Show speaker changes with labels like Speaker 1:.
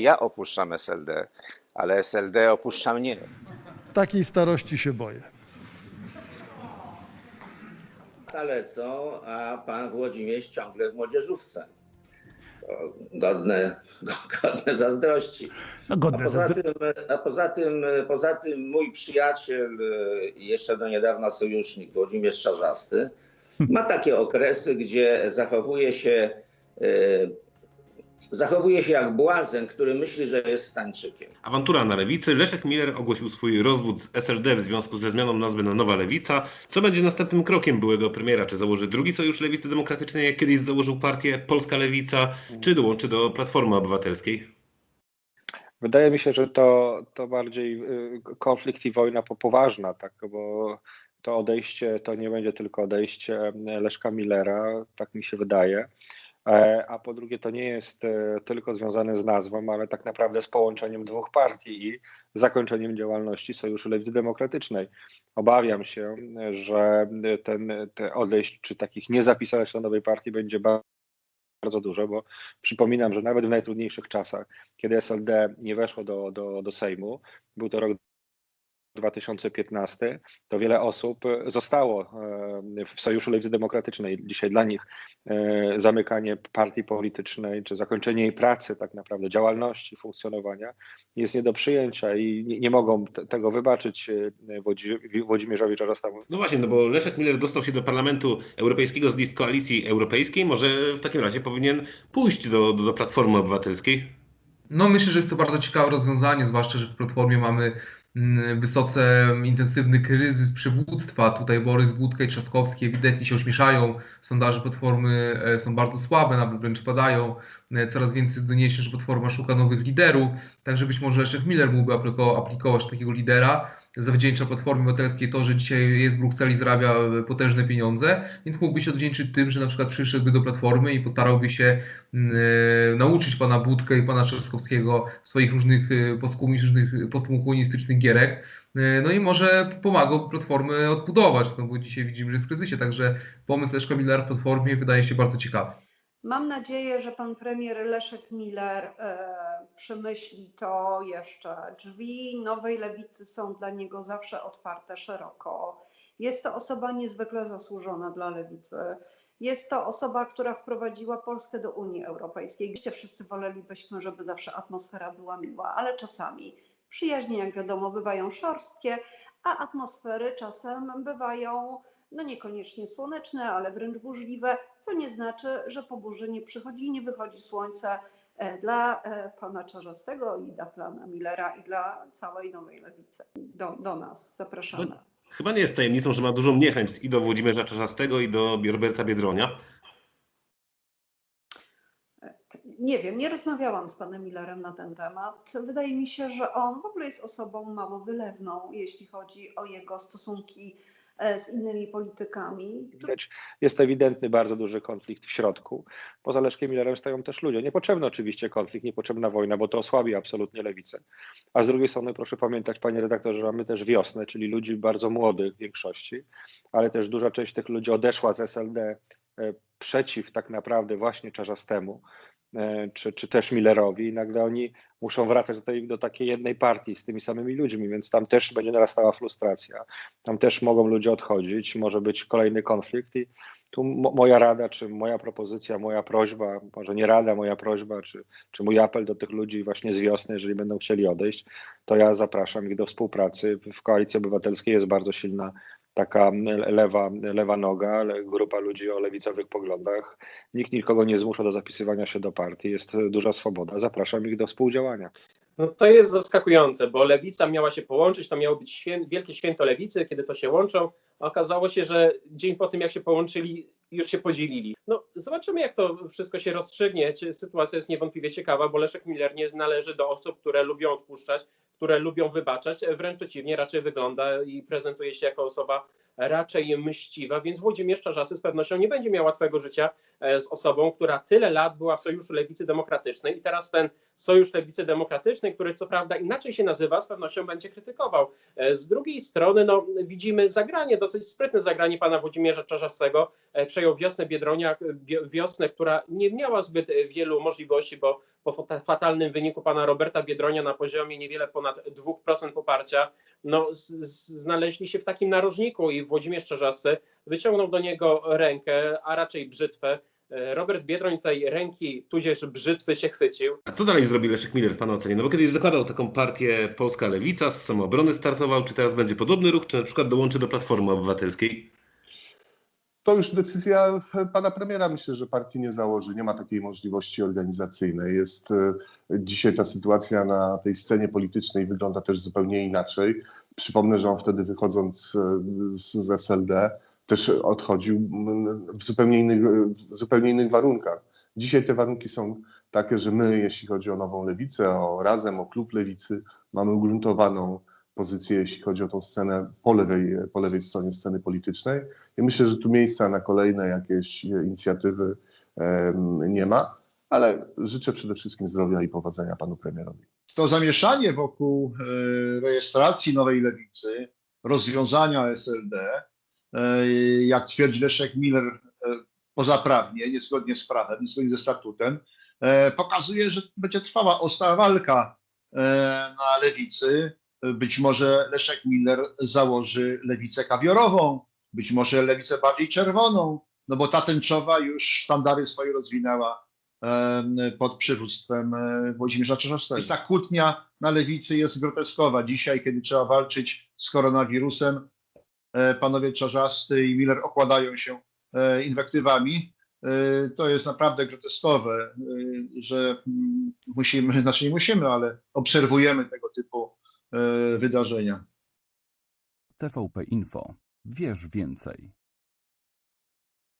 Speaker 1: ja opuszczam SLD, ale SLD opuszcza mnie.
Speaker 2: Takiej starości się boję.
Speaker 3: lata lecą, a pan Włodzimierz ciągle w młodzieżówce. To godne, godne zazdrości.
Speaker 4: No
Speaker 3: A
Speaker 4: godne
Speaker 3: poza,
Speaker 4: zazdro-
Speaker 3: tym, a poza tym, poza tym mój przyjaciel i jeszcze do niedawna sojusznik Włodzimierz Czarzasty ma takie okresy, gdzie zachowuje się, e, zachowuje się jak błazen, który myśli, że jest stańczykiem.
Speaker 5: Awantura na lewicy. Leszek Miller ogłosił swój rozwód z SLD w związku ze zmianą nazwy na Nowa Lewica. Co będzie następnym krokiem byłego premiera? Czy założy drugi sojusz lewicy demokratycznej, jak kiedyś założył partię Polska Lewica, czy dołączy do Platformy Obywatelskiej?
Speaker 6: Wydaje mi się, że to, to bardziej y, konflikt i wojna po- poważna, tak, bo to odejście to nie będzie tylko odejście Leszka Millera, tak mi się wydaje. E, A po drugie, to nie jest e, tylko związane z nazwą, ale tak naprawdę z połączeniem dwóch partii i zakończeniem działalności Sojuszu Lewicy Demokratycznej. Obawiam się, że ten te odejść, czy takich niezapisanych się do nowej partii będzie ba- bardzo dużo, bo przypominam, że nawet w najtrudniejszych czasach, kiedy SLD nie weszło do, do, do Sejmu, był to rok 2015, to wiele osób zostało e, w Sojuszu Lewicy Demokratycznej. Dzisiaj dla nich e, zamykanie partii politycznej, czy zakończenie jej pracy, tak naprawdę działalności, funkcjonowania jest nie do przyjęcia i nie, nie mogą te- tego wybaczyć e, Włodzi- Włodzimierzowi Czarnostałowi.
Speaker 5: No właśnie, no bo Leszek Miller dostał się do Parlamentu Europejskiego z list Koalicji Europejskiej. Może w takim razie powinien pójść do, do, do Platformy Obywatelskiej?
Speaker 7: No myślę, że jest to bardzo ciekawe rozwiązanie, zwłaszcza, że w Platformie mamy wysoce intensywny kryzys przywództwa. Tutaj Borys Budka i Trzaskowski ewidentnie się ośmieszają. Sondaże Platformy e, są bardzo słabe, nawet wręcz padają. E, Coraz więcej doniesień, że Platforma szuka nowych liderów. Także być może Leszek Miller mógłby apliko- aplikować takiego lidera. Zawdzięcza Platformie Obywatelskiej to, że dzisiaj jest w Brukseli, zarabia e, potężne pieniądze, więc mógłby się odwdzięczyć tym, że na przykład przyszedłby do Platformy i postarałby się e, nauczyć pana Budkę i pana Trzaskowskiego swoich różnych e, postkomunistycznych, postkomunistycznych gierek. No i może pomagał Platformę odbudować, no bo dzisiaj widzimy, że jest w kryzysie, także pomysł Leszka Millera w Platformie wydaje się bardzo ciekawy.
Speaker 8: Mam nadzieję, że pan premier Leszek Miller e, przemyśli to jeszcze. Drzwi nowej lewicy są dla niego zawsze otwarte szeroko. Jest to osoba niezwykle zasłużona dla lewicy. Jest to osoba, która wprowadziła Polskę do Unii Europejskiej. Oczywiście wszyscy wolelibyśmy, żeby zawsze atmosfera była miła, ale czasami przyjaźnie, jak wiadomo, bywają szorstkie, a atmosfery czasem bywają no niekoniecznie słoneczne, ale wręcz burzliwe, co nie znaczy, że po burzy nie przychodzi i nie wychodzi słońce dla e, pana Czarzastego i dla pana Millera i dla całej nowej lewicy. Do, do nas zapraszamy.
Speaker 5: Chyba nie jest tajemnicą, że ma dużą niechęć i do Włodzimierza Czarzastego, i do Roberta Biedronia.
Speaker 8: Nie wiem, nie rozmawiałam z panem Millerem na ten temat. Wydaje mi się, że on w ogóle jest osobą mało wylewną, jeśli chodzi o jego stosunki e, z innymi politykami.
Speaker 6: Widać, jest ewidentny bardzo duży konflikt w środku. Poza Leszkiem Millerem stoją też ludzie. Niepotrzebny oczywiście konflikt, niepotrzebna wojna, bo to osłabi absolutnie lewicę. A z drugiej strony proszę pamiętać, panie redaktorze, że mamy też wiosnę, czyli ludzi bardzo młodych w większości, ale też duża część tych ludzi odeszła z SLD e, przeciw tak naprawdę właśnie Czarzastemu, e, czy, czy też Millerowi i nagle oni muszą wracać do, tej, do takiej jednej partii z tymi samymi ludźmi, więc tam też będzie narastała frustracja. Tam też mogą ludzie odchodzić, może być kolejny konflikt i tu mo- moja rada, czy moja propozycja, moja prośba, może nie rada, moja prośba, czy, czy mój apel do tych ludzi właśnie z wiosny, jeżeli będą chcieli odejść, to ja zapraszam ich do współpracy. W Koalicji Obywatelskiej jest bardzo silna taka lewa, lewa noga, grupa ludzi o lewicowych poglądach. Nikt nikogo nie zmusza do zapisywania się do partii, jest duża swoboda. Zapraszam ich do współdziałania.
Speaker 9: No to jest zaskakujące, bo lewica miała się połączyć, to miało być świę, wielkie święto lewicy, kiedy to się łączą, a okazało się, że dzień po tym, jak się połączyli, już się podzielili. No zobaczymy, jak to wszystko się rozstrzygnie. Sytuacja jest niewątpliwie ciekawa, bo Leszek Miller nie należy do osób, które lubią odpuszczać, które lubią wybaczać, wręcz przeciwnie, raczej wygląda i prezentuje się jako osoba raczej mściwa, więc Włodzimierz Czarzasty z pewnością nie będzie miał łatwego życia e, z osobą, która tyle lat była w Sojuszu Lewicy Demokratycznej i teraz ten Sojusz Lewicy Demokratycznej, który co prawda inaczej się nazywa, z pewnością będzie krytykował. E, Z drugiej strony no, widzimy zagranie, dosyć sprytne zagranie pana Włodzimierza Czarzastego. E, Przejął wiosnę Biedronia, bie- wiosnę, która nie miała zbyt e, wielu możliwości, bo po fata- fatalnym wyniku pana Roberta Biedronia na poziomie niewiele ponad 2% poparcia, no, znaleźli się w takim narożniku i Włodzimierz Czarzasty wyciągnął do niego rękę, a raczej brzytwę. E, Robert Biedroń tej ręki, tudzież brzytwy się chwycił.
Speaker 5: A co dalej zrobi Leszek Miller w Pana ocenie? No bo kiedyś zakładał taką partię Polska Lewica, z samoobrony startował, czy teraz będzie podobny ruch, czy na przykład dołączy do Platformy Obywatelskiej?
Speaker 4: To już decyzja pana premiera. Myślę, że partii nie założy. Nie ma takiej możliwości organizacyjnej. Jest e, dzisiaj ta sytuacja na tej scenie politycznej wygląda też zupełnie inaczej. Przypomnę, że on wtedy wychodząc e, z z SLD też odchodził w zupełnie innych, w zupełnie innych warunkach. Dzisiaj te warunki są takie, że my, jeśli chodzi o nową lewicę, o razem, o klub lewicy, mamy ugruntowaną pozycję, jeśli chodzi o tą scenę po lewej, po lewej stronie sceny politycznej. I myślę, że tu miejsca na kolejne jakieś inicjatywy nie ma, ale życzę przede wszystkim zdrowia i powodzenia panu premierowi.
Speaker 2: To zamieszanie wokół e, rejestracji nowej lewicy, rozwiązania SLD, jak twierdzi Leszek Miller, e, pozaprawnie, niezgodnie z prawem, niezgodnie ze statutem, e, pokazuje, że będzie trwała ostra walka e, na lewicy. Być może Leszek Miller założy lewicę kawiorową, być może lewicę bardziej czerwoną, no bo ta tęczowa już sztandary swoje rozwinęła pod przywództwem e, Włodzimierza Czarzastego. I ta kłótnia na lewicy jest groteskowa. Dzisiaj, kiedy trzeba walczyć z koronawirusem, e, panowie Czarzasty i Miller okładają się e, inwektywami. E, To jest naprawdę groteskowe, e, że mm, musimy, znaczy nie musimy, ale obserwujemy tego typu e, wydarzenia.
Speaker 10: TVP Info. Wiesz więcej.